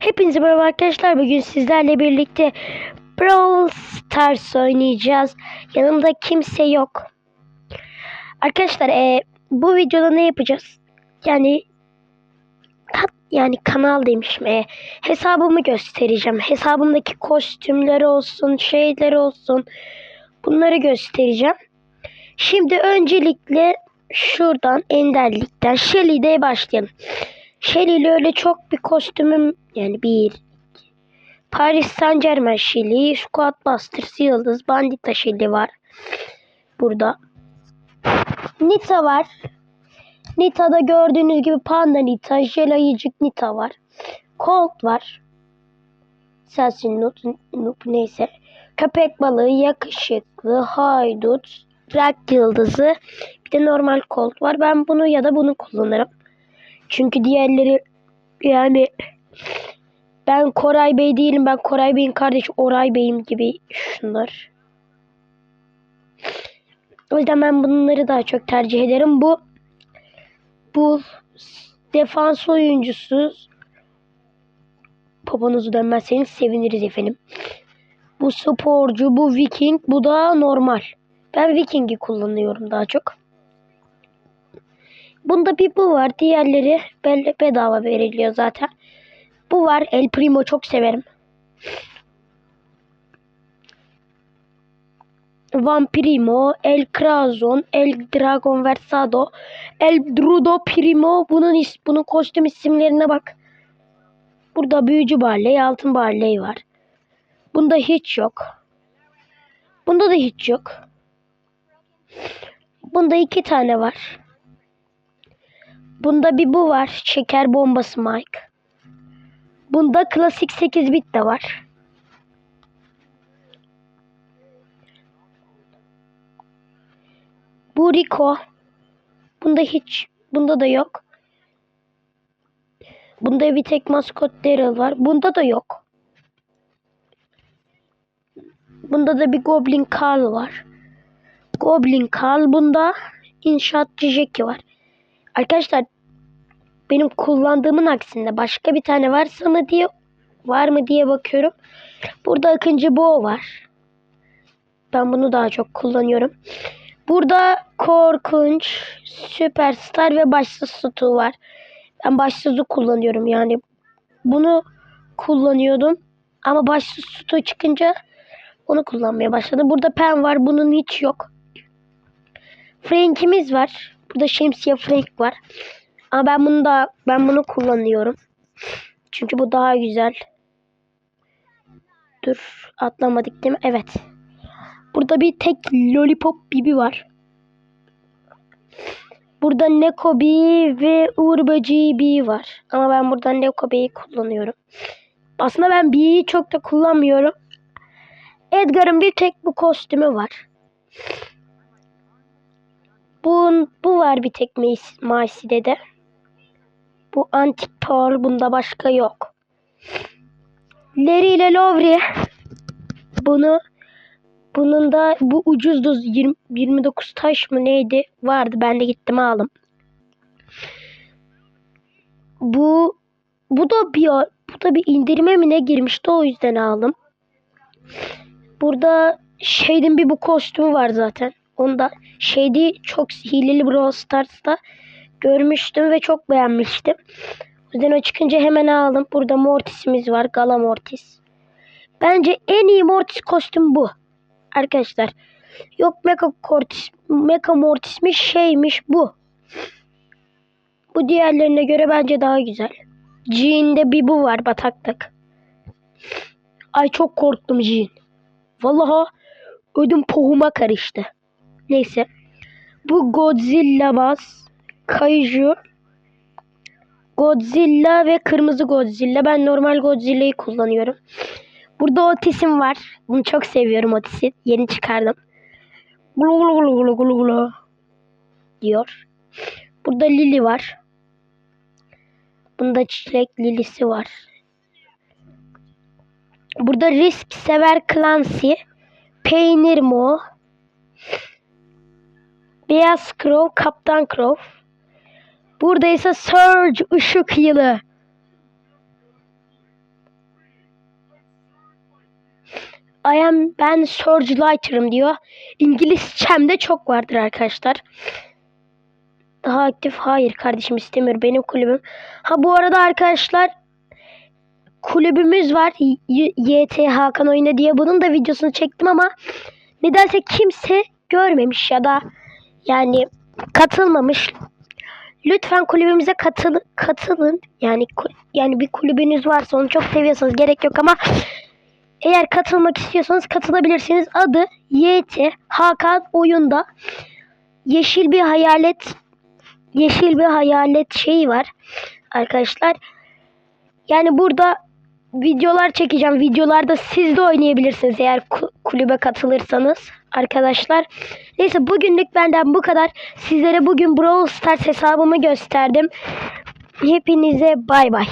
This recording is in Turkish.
Hepinize merhaba arkadaşlar. Bugün sizlerle birlikte Brawl Stars oynayacağız. Yanımda kimse yok. Arkadaşlar e, bu videoda ne yapacağız? Yani yani kanal demişim. E, hesabımı göstereceğim. Hesabımdaki kostümleri olsun, şeyler olsun. Bunları göstereceğim. Şimdi öncelikle şuradan Enderlik'ten Shelly'de başlayalım. Shelly ile öyle çok bir kostümüm yani bir Paris Saint Germain Shelly, Squad Busters Yıldız, Bandita Shelly var. Burada. Nita var. Nita'da gördüğünüz gibi Panda Nita, Jel Ayıcık Nita var. Colt var. Sensin Noob, Noob neyse. Köpek balığı, yakışıklı, haydut, Rak yıldızı. Bir de normal Colt var. Ben bunu ya da bunu kullanırım. Çünkü diğerleri yani ben Koray Bey değilim. Ben Koray Bey'in kardeşi Oray Bey'im gibi şunlar. O yüzden ben bunları daha çok tercih ederim. Bu bu defans oyuncusu poponuzu dönmezseniz seviniriz efendim. Bu sporcu, bu viking, bu da normal. Ben viking'i kullanıyorum daha çok. Bunda bir bu var. Diğerleri bedava veriliyor zaten. Bu var. El Primo çok severim. Vampirimo, El Crazon, El Dragon Versado, El Drudo Primo. Bunun is bunun kostüm isimlerine bak. Burada büyücü barley, altın barley var. Bunda hiç yok. Bunda da hiç yok. Bunda iki tane var. Bunda bir bu var. Şeker bombası Mike. Bunda klasik 8 bit de var. Bu Rico. Bunda hiç. Bunda da yok. Bunda bir tek maskot Daryl var. Bunda da yok. Bunda da bir Goblin Carl var. Goblin Carl. Bunda inşaatçı Jackie var. Arkadaşlar benim kullandığımın aksinde başka bir tane varsa mı diye var mı diye bakıyorum. Burada Akıncı Bo var. Ben bunu daha çok kullanıyorum. Burada Korkunç, Süperstar ve Başsız Sütü var. Ben Başsız'ı kullanıyorum yani. Bunu kullanıyordum. Ama Başsız Sütü çıkınca onu kullanmaya başladım. Burada Pen var. Bunun hiç yok. Frank'imiz var. Burada şemsiye Frank var. Ama ben bunu da ben bunu kullanıyorum. Çünkü bu daha güzel. Dur atlamadık değil mi? Evet. Burada bir tek Lollipop Bibi var. Burada Nekobi ve Uğur Böceği Bi var. Ama ben burada Nekobi'yi kullanıyorum. Aslında ben Bi'yi çok da kullanmıyorum. Edgar'ın bir tek bu kostümü var. Var bir tek Maisi'de de. Bu antik pearl bunda başka yok. Larry ile Lovry. Bunu bunun da bu ucuzdu 20, 29 taş mı neydi vardı ben de gittim aldım. Bu bu da bir bu da bir indirime mi ne girmişti o yüzden aldım. Burada şeyin bir bu kostümü var zaten. Onda şeydi çok hileli Brawl Stars'ta görmüştüm ve çok beğenmiştim. O yüzden o çıkınca hemen aldım. Burada Mortis'imiz var. Gala Mortis. Bence en iyi Mortis kostüm bu. Arkadaşlar. Yok Mecha Mortis, Mecha Mortis'miş şeymiş bu. Bu diğerlerine göre bence daha güzel. Jean'de bir bu var bataklık. Ay çok korktum Jean. Vallahi ödüm pohuma karıştı. Neyse. Bu Godzilla bas. Kaiju. Godzilla ve kırmızı Godzilla. Ben normal Godzilla'yı kullanıyorum. Burada Otis'im var. Bunu çok seviyorum Otis'i. Yeni çıkardım. Gulu gulu gulu gulu gulu gulu diyor. Burada Lily var. Bunda çiçek lilisi var. Burada risk sever Clancy. Peynir Mo. Beyaz Crow, Kaptan Crow. Burada ise Surge ışık yılı. I am ben Surge Lighter'ım diyor. İngilizcemde çok vardır arkadaşlar. Daha aktif hayır kardeşim istemiyor benim kulübüm. Ha bu arada arkadaşlar kulübümüz var. YT Hakan Oyna diye bunun da videosunu çektim ama nedense kimse görmemiş ya da yani katılmamış. Lütfen kulübümüze katıl katılın. Yani yani bir kulübünüz varsa onu çok seviyorsanız gerek yok ama eğer katılmak istiyorsanız katılabilirsiniz. Adı YT Hakan oyunda. Yeşil bir hayalet yeşil bir hayalet şeyi var arkadaşlar. Yani burada videolar çekeceğim. Videolarda siz de oynayabilirsiniz eğer kulübe katılırsanız arkadaşlar. Neyse bugünlük benden bu kadar. Sizlere bugün Brawl Stars hesabımı gösterdim. Hepinize bay bay.